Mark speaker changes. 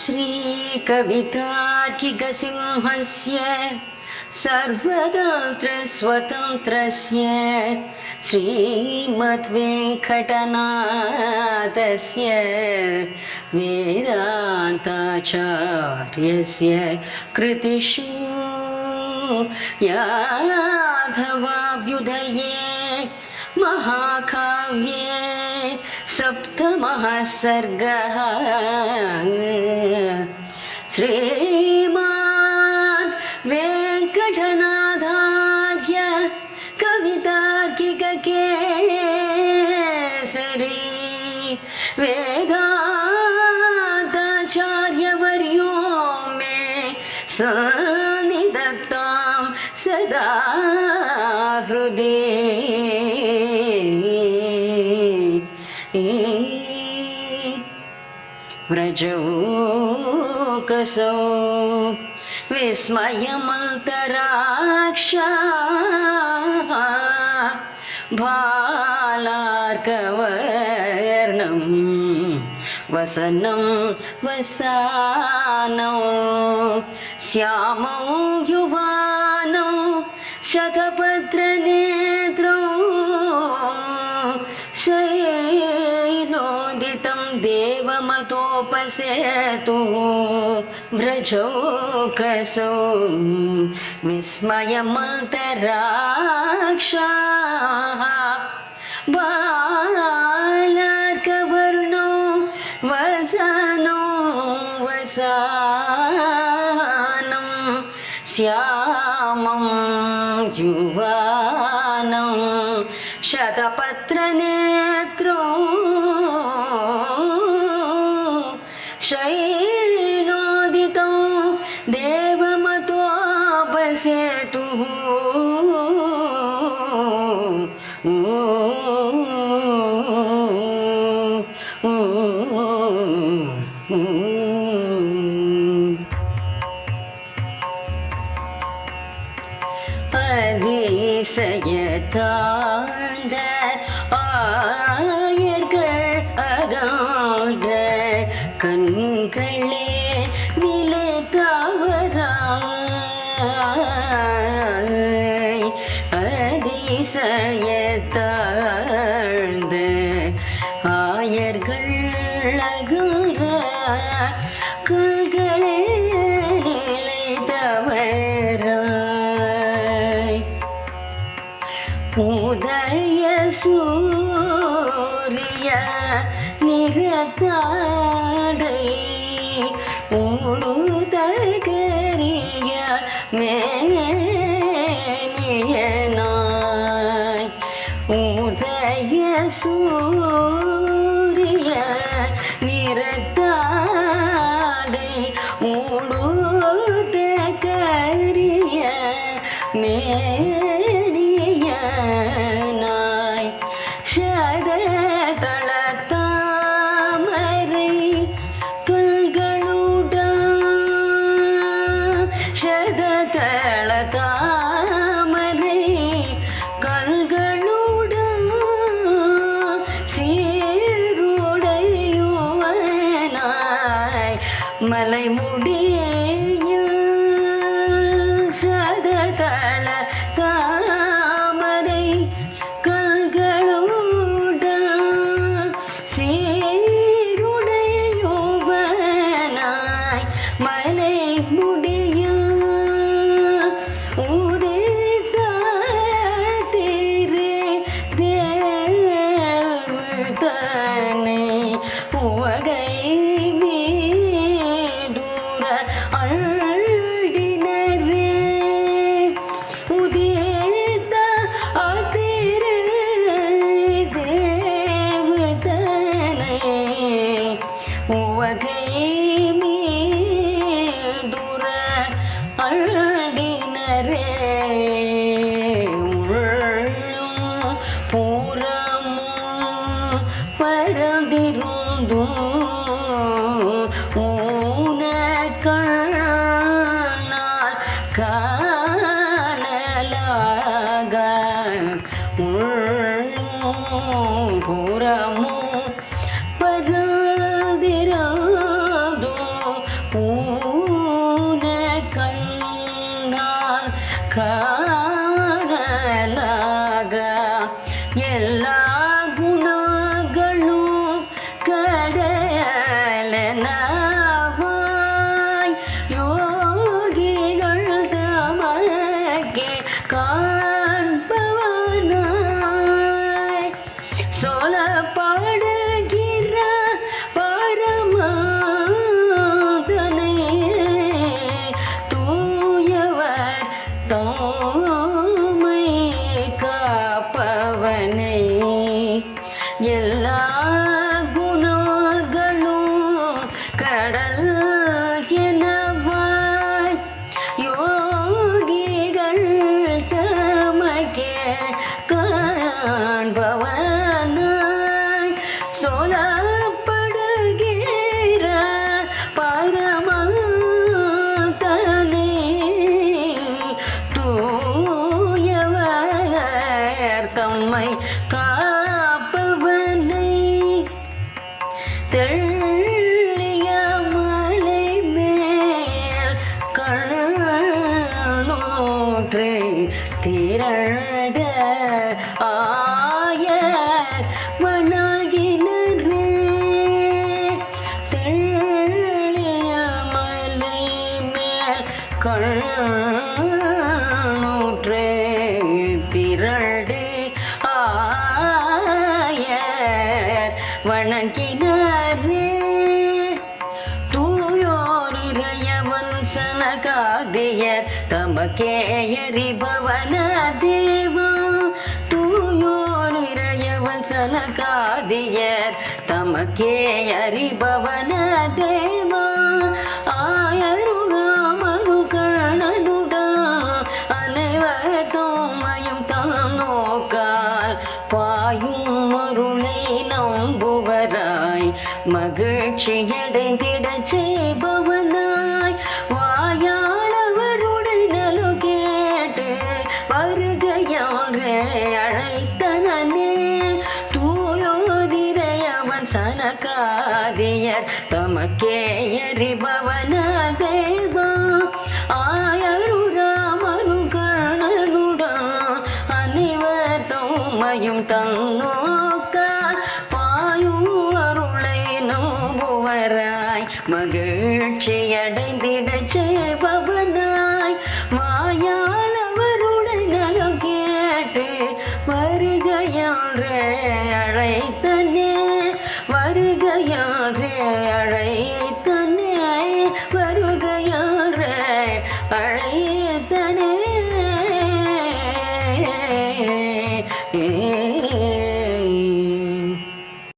Speaker 1: श्रीकवितार्किकसिंहस्य सर्वतन्त्रस्वतन्त्रस्य श्रीमद्वेङ्कटनाथस्य वेदान्ताचार्यस्य कृतिषु। याधवाभ्युदये महाकाव्ये सप्तमः सर्गः श्रीमान् वेङ्कटनाथार्य कवितार्किककेसरी वेदान्ताचार्यवर्यो मे सन्निधत्तां सदा हृदे व्रजोकसौ विस्मयमन्तराक्षा भालार्कवर्णं वसनं वसानौ श्यामौ युवानौ शतपत्रनेत्रौ देवमतोपसेतु व्रजोकसौ विस्मयमन्तराक्षाः बालकवर्णो वसनो वसानं श्यामं युवानं शतपत्रनेत्रो से तू அதிசயத்தாழ்ந்த ஆயர்கள் அகான்ற கண்கள் அதிசயத்தாழ்ந்த ஆயர்கள் அகன்ற கண்களே நிலை தவறாய். உதய சூரிய நிறத்தாடை மேனியனாய் உதய சூரிய நிறத்தாடை மூடுத கரிய மே பரந்திருந்தும் ஊனக்கண்ணால் காணலாக உள்ளும் புறமும் பரந்திருந்தும் ஊனக்கண்ணால் காணலாக எல்லா சொல்லப்படுகிற பரமாதனை தூயவர் தாமை காப்பவனை. எல்லா குணங்களும் கடல் எனவாய் யோகிகள் தமக்கே காண்பவன் சொல்லப்படுகிற பரமதனை தூயவர் தம்மை காப்பவனை. தெள்ளிய மலை மேல் கண்ணோற்று திரண்ட ஆய வணங்கினரே வணங்கினாரே. தூயோர் இறையவன் சனகாதியர் தமக்கே எரிபவன தேவா தூயோர் இறையவன் சனகாதியர் தமக்கே அறிபவன தேவா ஆயரும் மகிழ்ச்சியடைந்திட செய்பவனாய் வாயாளவருடைய நலு கேட்டு வருகையாக அழைத்தனே தூயோரிரையவன் சனகாதியர் தமக்கே எறிபவன தேவா. ஆயரு ராமனு கண்ணனுடா அனைவர் தோமையும் தன்னோ மகிழ்ச்சியடைந்திட செய்பவனாய் மாயால் அவருடன் நலம் கேட்டு வருகையான்றே அழைத்தனே. வருகையான்றே அழைத்த